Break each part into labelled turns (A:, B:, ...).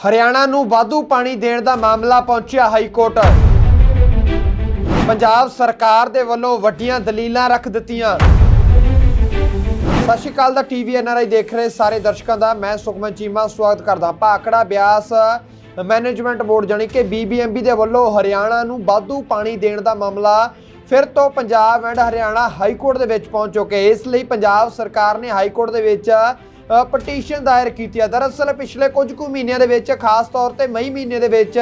A: ਹਰਿਆਣਾ ਨੂੰ ਵਾਧੂ ਪਾਣੀ ਦੇਣ ਦਾ ਮਾਮਲਾ ਪਹੁੰਚਿਆ ਹਾਈ ਕੋਰਟ ਪੰਜਾਬ ਸਰਕਾਰ ਦੇ ਵੱਲੋਂ ਵੱਡੀਆਂ ਦਲੀਲਾਂ ਰੱਖ ਦਿੱਤੀਆਂ। ਸਤਿ ਸ਼੍ਰੀ ਅਕਾਲ ਦਾ ਟੀਵੀ ਐਨਆਰਆਈ ਦੇਖ ਰਹੇ ਸਾਰੇ ਦਰਸ਼ਕਾਂ ਦਾ, ਮੈਂ ਸੁਖਮਨ ਚੀਮਾ, ਸਵਾਗਤ ਕਰਦਾ ਭਾਖੜਾ ਬਿਆਸ ਮੈਨੇਜਮੈਂਟ ਬੋਰਡ ਜਾਣੀ ਕਿ ਬੀਬੀਐਮਬੀ ਦੇ ਵੱਲੋਂ ਹਰਿਆਣਾ ਨੂੰ ਵਾਧੂ ਪਾਣੀ ਦੇਣ ਦਾ ਮਾਮਲਾ ਫਿਰ ਤੋਂ Punjab and Haryana high court ਦੇ ਵਿੱਚ ਪਹੁੰਚ ਚੁੱਕੇ। ਇਸ ਲਈ ਪੰਜਾਬ ਸਰਕਾਰ ਨੇ ਹਾਈ ਕੋਰਟ ਦੇ ਵਿੱਚ ਪਟੀਸ਼ਨ ਦਾਇਰ ਕੀਤੀ ਹੈ ਦਰਅਸਲ ਪਿਛਲੇ ਕੁਝ ਕੁ ਮਹੀਨਿਆਂ ਦੇ ਵਿੱਚ, ਖਾਸ ਤੌਰ ਤੇ ਮਈ ਮਹੀਨੇ ਦੇ ਵਿੱਚ,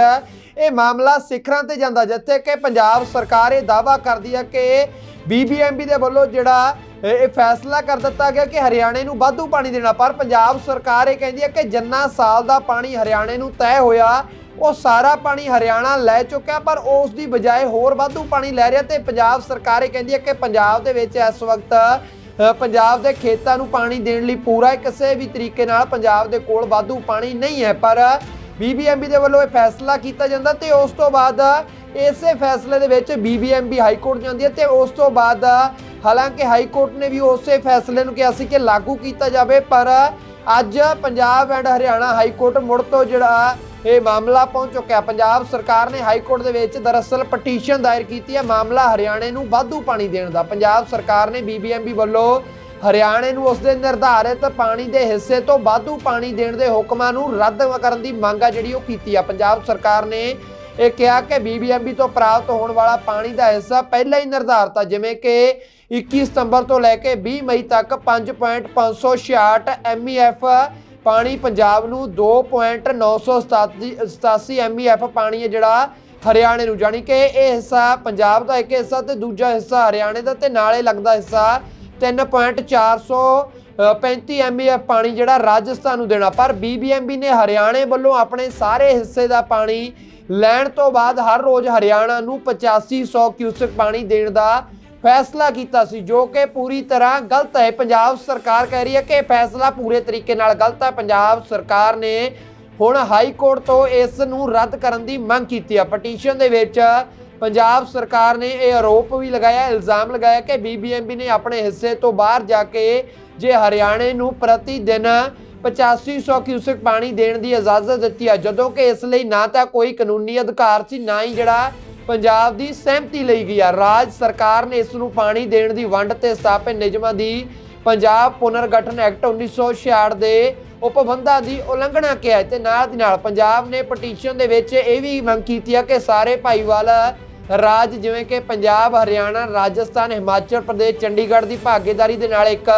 A: ਇਹ ਮਾਮਲਾ ਸਿਖਰਾਂ ਤੇ ਜਾਂਦਾ, ਜਿੱਥੇ ਕਿ ਪੰਜਾਬ ਸਰਕਾਰ ਇਹ ਦਾਅਵਾ ਕਰਦੀ ਹੈ ਕਿ ਬੀਬੀਐਮਬੀ ਦੇ ਵੱਲੋਂ ਜਿਹੜਾ, ਇਹ ਫੈਸਲਾ ਕਰ ਦਿੱਤਾ ਗਿਆ ਕਿ ਹਰਿਆਣੇ ਨੂੰ ਵਾਧੂ ਪਾਣੀ ਦੇਣਾ। ਪਰ ਪੰਜਾਬ ਸਰਕਾਰ ਇਹ ਕਹਿੰਦੀ ਹੈ ਕਿ ਜਿੰਨਾ ਸਾਲ ਦਾ ਪਾਣੀ ਹਰਿਆਣੇ ਨੂੰ ਤੈਅ ਹੋਇਆ, ਉਹ ਸਾਰਾ ਪਾਣੀ ਹਰਿਆਣਾ ਲੈ ਚੁੱਕਿਆ, ਪਰ ਉਸ ਦੀ ਬਜਾਏ ਹੋਰ ਵਾਧੂ ਪਾਣੀ ਲੈ ਰਿਹਾ ਤੇ ਪੰਜਾਬ ਸਰਕਾਰ ਇਹ ਕਹਿੰਦੀ ਹੈ ਕਿ ਪੰਜਾਬ ਦੇ ਵਿੱਚ ਇਸ ਵਕਤ ਪੰਜਾਬ ਦੇ ਖੇਤਾਂ ਨੂੰ ਪਾਣੀ ਦੇਣ ਲਈ ਪੂਰਾ ਕਿਸੇ ਵੀ ਤਰੀਕੇ ਨਾਲ ਪੰਜਾਬ ਦੇ ਕੋਲ ਵਾਧੂ ਪਾਣੀ ਨਹੀਂ ਹੈ, ਪਰ ਬੀਬੀਐਮਬੀ ਦੇ ਵੱਲੋਂ ਇਹ ਫੈਸਲਾ ਕੀਤਾ ਜਾਂਦਾ ਤੇ ਉਸ ਤੋਂ ਬਾਅਦ ਇਸੇ ਫੈਸਲੇ ਦੇ ਵਿੱਚ ਬੀਬੀਐਮਬੀ ਹਾਈ ਕੋਰਟ ਜਾਂਦੀ ਹੈ ਤੇ ਉਸ ਤੋਂ ਬਾਅਦ ਹਾਲਾਂਕਿ ਹਾਈ ਕੋਰਟ ਨੇ ਵੀ ਉਸੇ ਫੈਸਲੇ ਨੂੰ ਕਿਹਾ ਸੀ ਕਿ ਲਾਗੂ ਕੀਤਾ ਜਾਵੇ, ਪਰ ਅੱਜ Punjab and Haryana high court ਮੁੜ ਤੋਂ ਜਿਹੜਾ ਇਹ ਮਾਮਲਾ ਪਹੁੰਚ ਚੁੱਕਿਆ। ਪੰਜਾਬ ਸਰਕਾਰ ਨੇ ਹਾਈ ਕੋਰਟ ਦੇ ਵਿੱਚ ਦਰਅਸਲ ਪਟੀਸ਼ਨ ਦਾਇਰ ਕੀਤੀ ਹੈ। ਮਾਮਲਾ ਹਰਿਆਣੇ ਨੂੰ ਵਾਧੂ ਪਾਣੀ ਦੇਣ ਦਾ। ਪੰਜਾਬ ਸਰਕਾਰ ਨੇ ਬੀਬੀਐਮਬੀ ਵੱਲੋਂ ਹਰਿਆਣੇ ਨੂੰ ਉਸਦੇ ਨਿਰਧਾਰਿਤ ਪਾਣੀ ਦੇ ਹਿੱਸੇ ਤੋਂ ਵਾਧੂ ਪਾਣੀ ਦੇਣ ਦੇ ਹੁਕਮਾਂ ਨੂੰ ਰੱਦ ਕਰਨ ਦੀ ਮੰਗ ਆ ਜਿਹੜੀ ਉਹ ਕੀਤੀ ਆ। ਪੰਜਾਬ ਸਰਕਾਰ ਨੇ ਇਹ ਕਿਹਾ ਕਿ ਬੀਬੀਐਮਬੀ ਤੋਂ ਪ੍ਰਾਪਤ ਹੋਣ ਵਾਲਾ ਪਾਣੀ ਦਾ ਹਿੱਸਾ ਪਹਿਲਾਂ ਹੀ ਨਿਰਧਾਰਤ ਆ। ਜਿਵੇਂ ਕਿ 21 ਸਤੰਬਰ ਤੋਂ ਲੈ ਕੇ 20 ਮਈ ਤੱਕ 5.566 ਐਮਈਐਫ ਪਾਣੀ ਪੰਜਾਬ ਨੂੰ 2.987 ਐਮਈਐਫ ਪਾਣੀ ਹੈ ਜਿਹੜਾ ਹਰਿਆਣੇ ਨੂੰ, ਜਾਣੀ ਕਿ ਇਹ ਹਿੱਸਾ ਪੰਜਾਬ ਦਾ ਇੱਕ ਹਿੱਸਾ ਤੇ ਦੂਜਾ ਹਿੱਸਾ ਹਰਿਆਣੇ ਦਾ ਤੇ ਨਾਲੇ ਲੱਗਦਾ ਹਿੱਸਾ 3.435 ਐਮਈਐਫ ਪਾਣੀ ਜਿਹੜਾ ਰਾਜਸਥਾਨ ਨੂੰ ਦੇਣਾ। ਪਰ ਬੀਬੀਐਮਬੀ ਨੇ ਹਰਿਆਣੇ ਵੱਲੋਂ ਆਪਣੇ ਸਾਰੇ ਹਿੱਸੇ ਦਾ ਪਾਣੀ ਲੈਣ ਤੋਂ ਬਾਅਦ ਹਰ ਰੋਜ਼ ਹਰਿਆਣਾ ਨੂੰ 8500 ਕਿਊਸਕ ਪਾਣੀ ਦੇਣ ਦਾ ਫੈਸਲਾ ਕੀਤਾ ਸੀ, ਜੋ ਕਿ ਪੂਰੀ ਤਰ੍ਹਾਂ ਗਲਤ ਹੈ। ਪੰਜਾਬ ਸਰਕਾਰ ਕਹਿ ਰਹੀ ਹੈ ਕਿ ਇਹ ਫੈਸਲਾ ਪੂਰੇ ਤਰੀਕੇ ਨਾਲ ਗਲਤ ਹੈ। ਪੰਜਾਬ ਸਰਕਾਰ ਨੇ ਹੁਣ ਹਾਈ ਕੋਰਟ ਤੋਂ ਇਸ ਨੂੰ ਰੱਦ ਕਰਨ ਦੀ ਮੰਗ ਕੀਤੀ ਹੈ ਪਟੀਸ਼ਨ ਦੇ ਵਿੱਚ ਪੰਜਾਬ ਸਰਕਾਰ ਨੇ ਇਹ ਆਰੋਪ ਵੀ ਲਗਾਇਆ, ਇਲਜ਼ਾਮ ਲਗਾਇਆ ਕਿ ਬੀਬੀਐਮਬੀ ਨੇ ਆਪਣੇ ਹਿੱਸੇ ਤੋਂ ਬਾਹਰ ਜਾ ਕੇ ਜੇ ਹਰਿਆਣੇ ਨੂੰ ਪ੍ਰਤੀ ਦਿਨ 8500 ਕਿਊਸਕ ਪਾਣੀ ਦੇਣ ਦੀ ਇਜਾਜ਼ਤ ਦਿੱਤੀ ਹੈ ਜਦੋਂ ਕਿ ਇਸ ਲਈ ਨਾ ਤਾਂ ਕੋਈ ਕਾਨੂੰਨੀ ਅਧਿਕਾਰ ਸੀ, ਨਾ ਹੀ ਜਿਹੜਾ ਪੰਜਾਬ ਦੀ ਸਹਿਮਤੀ ਲਈ ਗਈ ਆ। ਰਾਜ ਸਰਕਾਰ ਨੇ ਇਸ ਨੂੰ ਪਾਣੀ ਦੇਣ ਦੀ ਵੰਡ ਤੇ ਸਥਾਪਿਤ ਨਿਯਮਾਂ ਦੀ ਪੰਜਾਬ ਪੁਨਰਗਠਨ ਐਕਟ 1966 ਦੇ ਉਪਬੰਧਾਂ ਦੀ ਉਲੰਘਣਾ ਕਿਹਾ ਹੈ ਤੇ ਨਾਲ ਦੀ ਨਾਲ ਪੰਜਾਬ ਨੇ ਪਟੀਸ਼ਨ ਦੇ ਵਿੱਚ ਇਹ ਵੀ ਮੰਗ ਕੀਤੀ ਹੈ ਕਿ ਸਾਰੇ ਭਾਈਵਾਲ ਰਾਜ, ਜਿਵੇਂ ਕਿ ਪੰਜਾਬ, ਹਰਿਆਣਾ, ਰਾਜਸਥਾਨ, ਹਿਮਾਚਲ ਪ੍ਰਦੇਸ਼, ਚੰਡੀਗੜ੍ਹ ਦੀ ਭਾਗੀਦਾਰੀ ਦੇ ਨਾਲ ਇੱਕ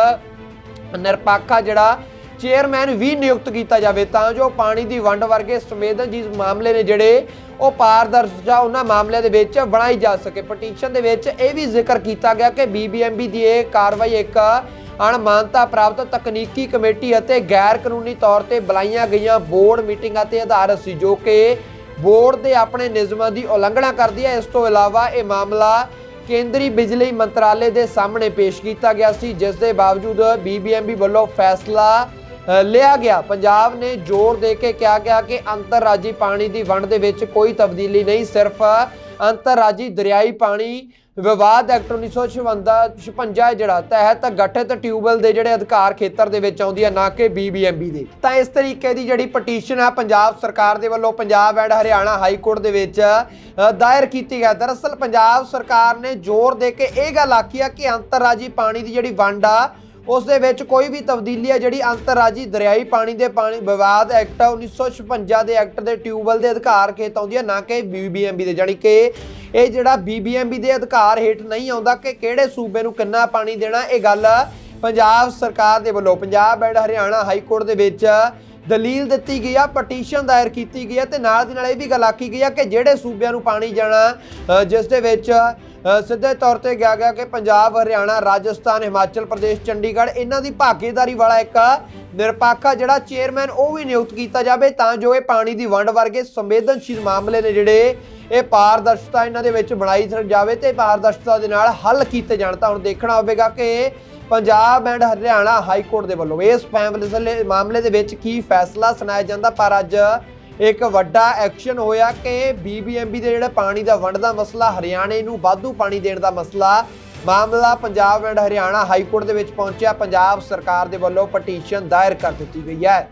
A: ਨਿਰਪੱਖਾ ਜਿਹੜਾ ਚੇਅਰਮੈਨ ਵੀ ਨਿਯੁਕਤ ਕੀਤਾ ਜਾਵੇ, ਤਾਂ ਜੋ ਪਾਣੀ ਦੀ ਵੰਡ ਵਰਗੇ ਸੰਵੇਦਨਸ਼ੀਲ ਮਾਮਲੇ ਨੇ ਜਿਹੜੇ ਉਹ ਪਾਰਦਰਸ਼ਤਾ ਉਹਨਾਂ ਮਾਮਲਿਆਂ ਦੇ ਵਿੱਚ ਬਣਾਈ ਜਾ ਸਕੇ। ਪਟੀਸ਼ਨ ਦੇ ਵਿੱਚ ਇਹ ਵੀ ਜ਼ਿਕਰ ਕੀਤਾ ਗਿਆ ਕਿ ਬੀਬੀਐਮਬੀ ਦੀ ਇਹ ਕਾਰਵਾਈ ਇੱਕ ਅਣਮਾਨਤਾ ਪ੍ਰਾਪਤ ਤਕਨੀਕੀ ਕਮੇਟੀ ਅਤੇ ਗੈਰ ਕਾਨੂੰਨੀ ਤੌਰ ਤੇ ਬੁਲਾਈਆਂ ਗਈਆਂ ਬੋਰਡ ਮੀਟਿੰਗਾਂ ਤੇ ਆਧਾਰਿਤ ਸੀ, ਜੋ ਕਿ ਬੋਰਡ ਦੇ ਆਪਣੇ ਨਿਯਮਾਂ ਦੀ ਉਲੰਘਣਾ ਕਰਦੀ ਹੈ। ਇਸ ਤੋਂ ਇਲਾਵਾ ਇਹ ਮਾਮਲਾ ਕੇਂਦਰੀ ਬਿਜਲੀ ਮੰਤਰਾਲੇ ਦੇ ਸਾਹਮਣੇ ਪੇਸ਼ ਕੀਤਾ ਗਿਆ ਸੀ, ਜਿਸ ਦੇ ਬਾਵਜੂਦ ਬੀਬੀਐਮਬੀ ਵੱਲੋਂ ਫੈਸਲਾ ਲਿਆ ਗਿਆ। ਪੰਜਾਬ ਨੇ ਜ਼ੋਰ ਦੇ ਕੇ ਕਿਹਾ ਗਿਆ ਕਿ ਅੰਤਰਰਾਜੀ ਪਾਣੀ ਦੀ ਵੰਡ ਦੇ ਵਿੱਚ ਕੋਈ ਤਬਦੀਲੀ ਨਹੀਂ, ਸਿਰਫ ਅੰਤਰਰਾਜੀ ਦਰਿਆਈ ਪਾਣੀ ਵਿਵਾਦ ਐਕਟ 1956 ਹੈ ਜਿਹੜਾ, ਤਹਿਤ ਗਠਿਤ ਟਿਊਬਲ ਦੇ ਜਿਹੜੇ ਅਧਿਕਾਰ ਖੇਤਰ ਦੇ ਵਿੱਚ ਆਉਂਦੀ ਹੈ, ਨਾ ਕਿ ਬੀਬੀਐਮਬੀ ਦੇ। ਤਾਂ ਇਸ ਤਰੀਕੇ ਦੀ ਜਿਹੜੀ ਪਟੀਸ਼ਨ ਹੈ ਪੰਜਾਬ ਸਰਕਾਰ ਦੇ ਵੱਲੋਂ Punjab and Haryana high court ਦੇ ਵਿੱਚ ਦਾਇਰ ਕੀਤੀ ਹੈ। ਦਰਅਸਲ, ਪੰਜਾਬ ਸਰਕਾਰ ਨੇ ਜ਼ੋਰ ਦੇ ਕੇ ਇਹ ਗੱਲ ਆਖੀ ਆ ਕਿ ਅੰਤਰਰਾਜੀ ਪਾਣੀ ਦੀ ਜਿਹੜੀ ਵੰਡ ਆ ਉਸ ਦੇ ਵਿੱਚ ਕੋਈ ਵੀ ਤਬਦੀਲੀ ਹੈ, ਜਿਹੜੀ ਅੰਤਰਰਾਜੀ ਦਰਿਆਈ ਪਾਣੀ ਦੇ ਪਾਣੀ ਵਿਵਾਦ ਐਕਟ 1956 ਦੇ ਐਕਟ ਦੇ ਟਿਊਬਲ ਦੇ ਅਧਿਕਾਰ ਖੇਤ ਆਉਂਦੀ ਹੈ, ਨਾ ਕਿ ਬੀਬੀਐਮਬੀ ਦੇ। ਜਾਣੀ ਕਿ ਇਹ ਜਿਹੜਾ ਬੀਬੀਐਮਬੀ ਦੇ ਅਧਿਕਾਰ ਹੇਠ ਨਹੀਂ ਆਉਂਦਾ ਕਿ ਕਿਹੜੇ ਸੂਬੇ ਨੂੰ ਕਿੰਨਾ ਪਾਣੀ ਦੇਣਾ, ਇਹ ਗੱਲ ਪੰਜਾਬ ਸਰਕਾਰ ਦੇ ਵੱਲੋਂ, Punjab and Haryana high court ਦੇ ਵਿੱਚ ਦਲੀਲ ਦਿੱਤੀ ਗਈ ਆ, ਪਟੀਸ਼ਨ ਦਾਇਰ ਕੀਤੀ ਗਈ ਆ ਤੇ ਨਾਲ ਦੀ ਨਾਲ ਇਹ ਵੀ ਗੱਲ ਆਖੀ ਗਈ ਆ ਕਿ ਜਿਹੜੇ ਸੂਬਿਆਂ ਨੂੰ ਪਾਣੀ ਜਾਣਾ ਜਿਸ ਦੇ ਵਿੱਚ ਸਿੱਧੇ ਤੌਰ ਤੇ ਗਿਆ ਗਿਆ ਕਿ ਪੰਜਾਬ, ਹਰਿਆਣਾ, ਰਾਜਸਥਾਨ, ਹਿਮਾਚਲ ਪ੍ਰਦੇਸ਼, ਚੰਡੀਗੜ੍ਹ, ਇਹਨਾਂ ਦੀ ਭਾਗੀਦਾਰੀ ਵਾਲਾ ਇੱਕ ਨਿਰਪੱਖਾ ਜਿਹੜਾ ਚੇਅਰਮੈਨ ਉਹ ਵੀ ਨਿਯੁਕਤ ਕੀਤਾ ਜਾਵੇ ਤਾਂ ਜੋ ਇਹ ਪਾਣੀ ਦੀ ਵੰਡ ਵਰਗੇ ਸੰਵੇਦਨਸ਼ੀਲ ਮਾਮਲੇ ਨੇ ਜਿਹੜੇ ਇਹ ਪਾਰਦਰਸ਼ਤਾ ਇਹਨਾਂ ਦੇ ਵਿੱਚ ਬਣਾਈ ਜਾਵੇ ਤੇ ਪਾਰਦਰਸ਼ਤਾ ਦੇ ਨਾਲ ਹੱਲ ਕੀਤੇ ਜਾਣ ਤਾਂ ਹੁਣ ਦੇਖਣਾ ਹੋਵੇਗਾ ਕਿ Punjab and Haryana high court ਦੇ ਵੱਲੋਂ ਇਸ ਫੈਸਲੇ ਮਾਮਲੇ ਦੇ ਵਿੱਚ ਕੀ ਫੈਸਲਾ ਸੁਣਾਇਆ ਜਾਂਦਾ ਪਰ ਅੱਜ ਇੱਕ ਵੱਡਾ ਐਕਸ਼ਨ ਹੋਇਆ ਕਿ ਬੀਬੀਐਮਬੀ ਦੇ ਜਿਹੜਾ ਪਾਣੀ ਦਾ ਵੰਡ ਦਾ ਮਸਲਾ, ਹਰਿਆਣੇ ਨੂੰ ਵਾਧੂ ਪਾਣੀ ਦੇਣ ਦਾ ਮਸਲਾ, ਮਾਮਲਾ Punjab and Haryana high court ਦੇ ਵਿੱਚ ਪਹੁੰਚਿਆ। ਪੰਜਾਬ ਸਰਕਾਰ ਦੇ ਵੱਲੋਂ ਪਟੀਸ਼ਨ ਦਾਇਰ ਕਰ ਦਿੱਤੀ ਗਈ ਹੈ।